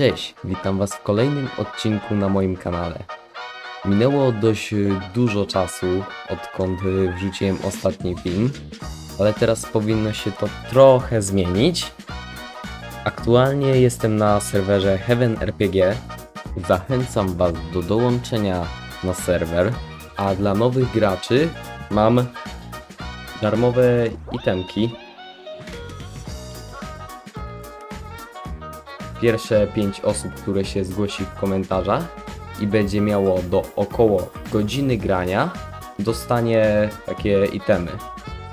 Cześć, witam Was w kolejnym odcinku na moim kanale. Minęło dość y, dużo czasu, odkąd y, wrzuciłem ostatni film, ale teraz powinno się to trochę zmienić. Aktualnie jestem na serwerze Heaven RPG. Zachęcam Was do dołączenia na serwer, a dla nowych graczy mam darmowe itemki, pierwsze 5 osób, które się zgłosi w komentarzach i będzie miało do około godziny grania, dostanie takie itemy.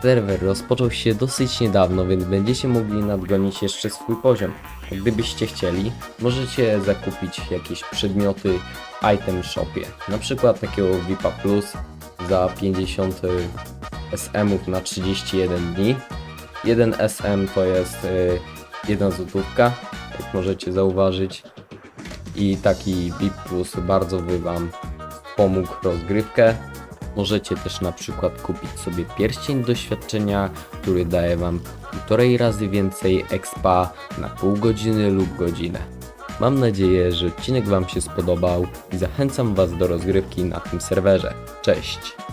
Serwer rozpoczął się dosyć niedawno, więc będziecie mogli nadgonić jeszcze swój poziom. Gdybyście chcieli, możecie zakupić jakieś przedmioty w item shopie. Na przykład takiego VIPa Plus za 50 SM na 31 dni. 1 SM to jest y, jedna złotówka, jak możecie zauważyć. I taki VIP Plus bardzo by Wam pomógł rozgrywkę. Możecie też na przykład kupić sobie pierścień doświadczenia, który daje Wam półtorej razy więcej expa na pół godziny lub godzinę. Mam nadzieję, że odcinek Wam się spodobał i zachęcam Was do rozgrywki na tym serwerze. Cześć!